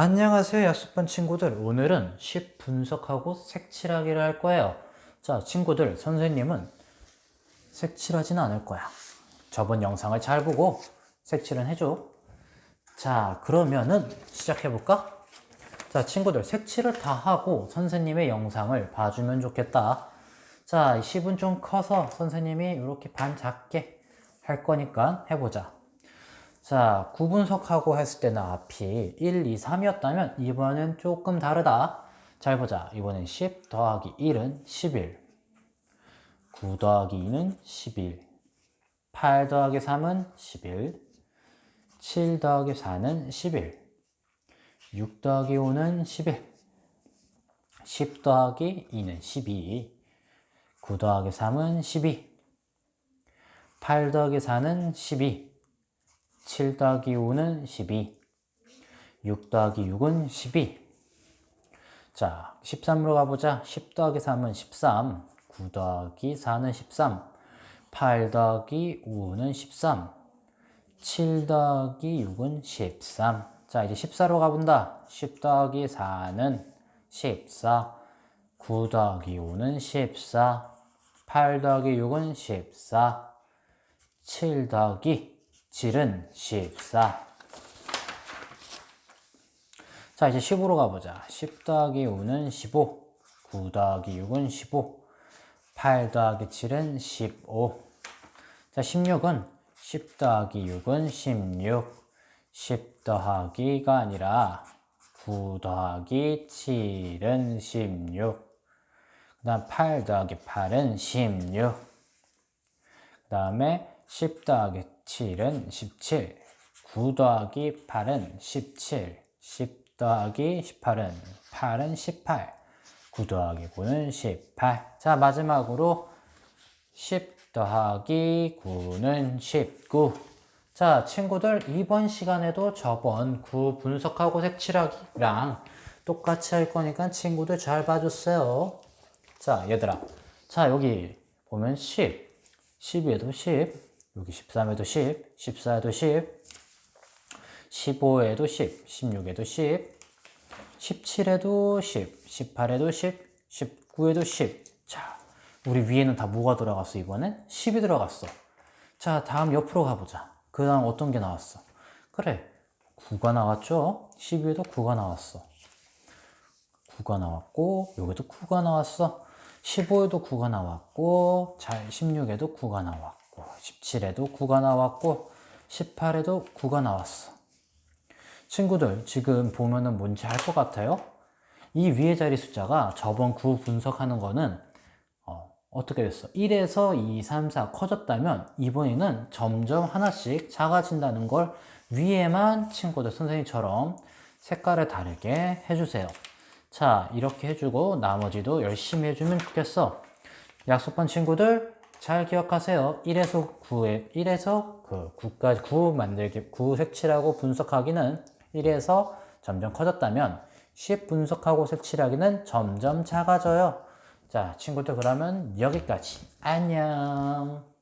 안녕하세요 약속반 친구들. 오늘은 10 분석하고 색칠하기를 할 거예요. 자 친구들 선생님은 색칠하지는 않을 거야. 저번 영상을 잘 보고 색칠은 해줘. 자 그러면은 시작해 볼까? 자 친구들 색칠을 다 하고 선생님의 영상을 봐주면 좋겠다. 자 10은 좀 커서 선생님이 이렇게 반 작게 할 거니까 해보자 자, 구분석하고 했을 때는 앞이 1, 2, 3이었다면 이번엔 조금 다르다. 잘 보자. 이번엔 10 더하기 1은 11. 9 더하기 2는 11. 8 더하기 3은 11. 7 더하기 4는 11. 6 더하기 5는 11. 10 더하기 2는 12. 9 더하기 3은 12. 8 더하기 4는 12. 7 더하기 5는 12. 6 더하기 6은 12. 자, 13으로 가보자. 10 더하기 3은 13. 9 더하기 4는 13. 8 더하기 5는 13. 7 더하기 6은 13. 자, 이제 14로 가본다. 10 더하기 4는 14. 9 더하기 5는 14. 8 더하기 6은 14. 7 더하기 7은 14. 자, 이제 10으로 가보자. 10 더하기 5는 15. 9 더하기 6은 15. 8 더하기 7은 15. 자, 16은 10 더하기 6은 16. 10 더하기가 아니라 9 더하기 7은 16. 그 다음 8 더하기 8은 16. 그 다음에 10 더하기 7은 17, 9 더하기 8은 17, 10 더하기 18은 8은 18, 9 더하기 9는 18. 자, 마지막으로 10 더하기 9는 19. 자, 친구들, 이번 시간에도 저번 9 분석하고 색칠하기랑 똑같이 할 거니까 친구들 잘 봐줬어요. 자, 얘들아. 자, 여기 보면 10, 12에도 10, 여기 13에도 10, 14에도 10, 15에도 10, 16에도 10, 17에도 10, 18에도 10, 19에도 10. 자, 우리 위에는 다 뭐가 들어갔어, 이번엔? 10이 들어갔어. 자, 다음 옆으로 가보자. 그 다음 어떤 게 나왔어? 그래, 9가 나왔죠? 12에도 9가 나왔어. 9가 나왔고, 여기도 9가 나왔어. 15에도 9가 나왔고, 잘 16에도 9가 나왔고, 17에도 9가 나왔고, 18에도 9가 나왔어. 친구들, 지금 보면은 뭔지 알 것 같아요? 이 위에 자리 숫자가 저번 9 분석하는 거는 어, 어떻게 됐어? 1에서 2, 3, 4 커졌다면 이번에는 점점 하나씩 작아진다는 걸 위에만 친구들 선생님처럼 색깔을 다르게 해주세요. 자, 이렇게 해주고 나머지도 열심히 해주면 좋겠어. 약속반 친구들 잘 기억하세요. 1에서 9에 1에서 그 9까지 9 만들기 9 색칠하고 분석하기는 1에서 점점 커졌다면 10 분석하고 색칠하기는 점점 작아져요. 자, 친구들 그러면 여기까지. 안녕.